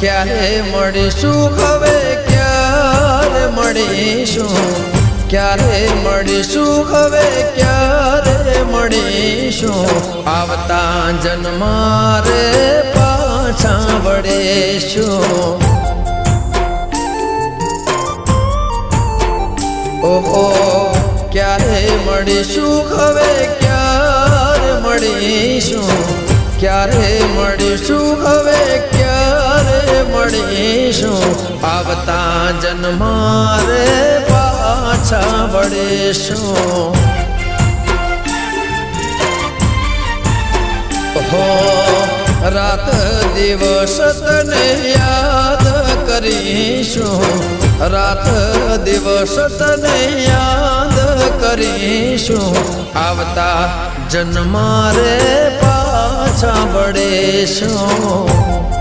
ક્યારે મળીશું હવે? મળીશું. ક્યારે મળીશું? હવે ક્યારે મળીશું? આવતા જન્મારે પાછા વળીશું. ઓહો, ક્યારે મળીશું? હવે ક્યારે મળીશું? ક્યારે મળીશું? હવે મળીશું આવતા જન્મારે પાછા વળીશું. હો રાત દિવસ તને યાદ કરીશું. રાત દિવસ તને યાદ કરીશું. આવતા જન્મારે પાછા વળીશું.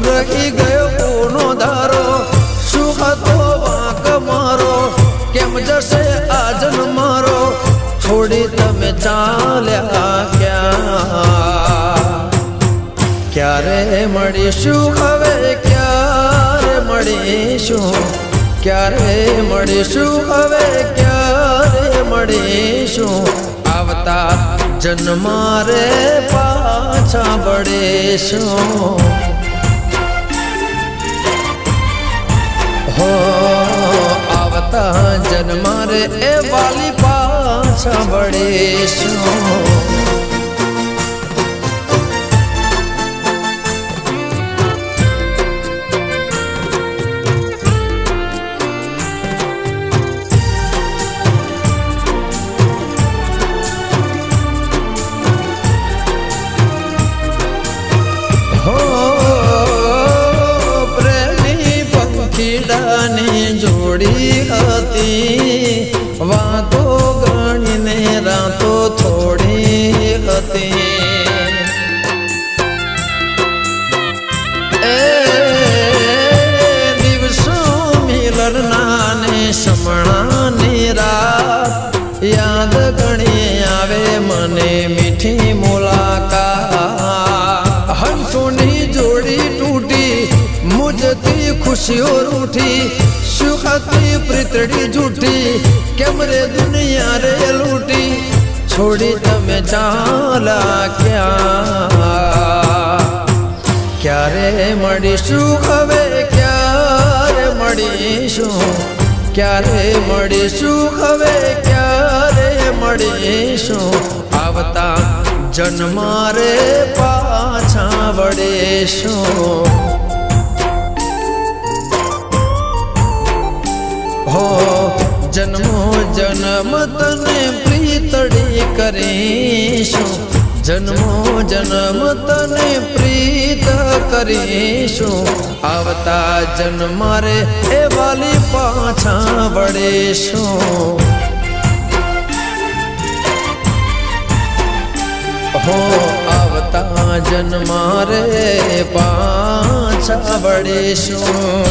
રહી ગયો કોનો ધારો? શું હતો વાંક મારો? કેમ જશે આજન મારો? છોડી તમે ચાલ્યા ક્યાં? ક્યારે મળીશું હવે? ક્યારે મળીશું? ક્યારે મળીશું હવે? ક્યારે મળીશું? આવતા જન્મારે પાછા વળીશું. હો આવતા જન્મારે એ વાલી પાછા વળીશું. પંખીડાની જોડી હતી. વાતો ગણીને રાતો થોડી હતી. મુજતી ખુશીઓ રૂઠી સુખતી પ્રીતડી જૂઠી કેમ રે દુનિયા રે લૂટી છોડી તમે ચાલા ક્યાં ક્યારે મળીશું હવે ક્યારે મળીશું ક્યારે મળીશું હવે ક્યારે મળીશું આવતા જન્મારે પાછા વળીશું જન્મો જન્મ તને પ્રીતડી કરીશું. જન્મો જન્મ તને પ્રીત કરીશું. આવતા જન્મારે એ વાલી પાછા વળીશું. હો, આવતા જન્મારે પાછા વળીશું.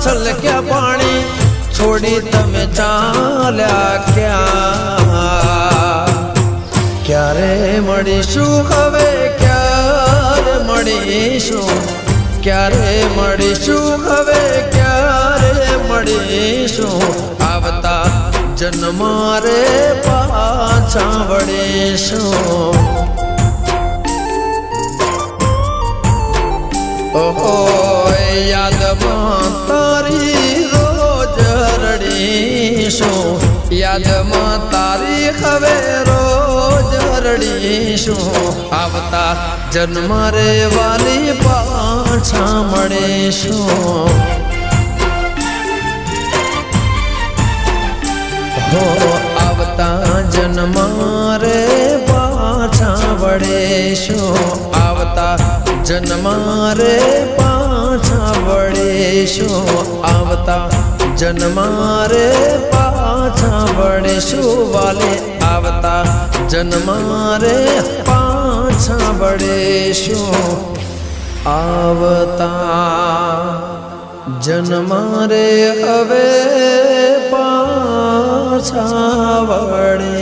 છલક્યા પાણી, છોડી તમે ચાલ્યા ક્યાં? ક્યારે મળીશું હવે, ક્યારે મળીશું? ક્યારે મળીશું હવે, ક્યારે મળીશું? આવતા જન્મારે પાછા વળીશું. ઓહો યાદમાં તારી રોજ રડીશું યાદમાં તારી હવે રોજ રડીશું આવતા જન્મ રે પાછા મળીશું. હો જન્મ રે પાછા વળેશો, આવતા જન્મારે પાછા વળેશો, વાલે આવતા જન્મ રે પાછા વળેશો, આવતા જન્મારે હવે પાછા વળીશું.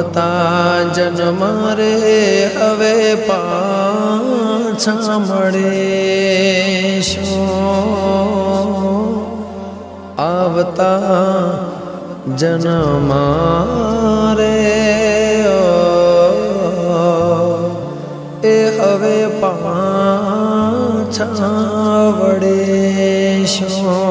આવતા જન્મ રે હવે પાછા મળીશું. આવતા જન્મ રે એ હવે પાછા વળીશું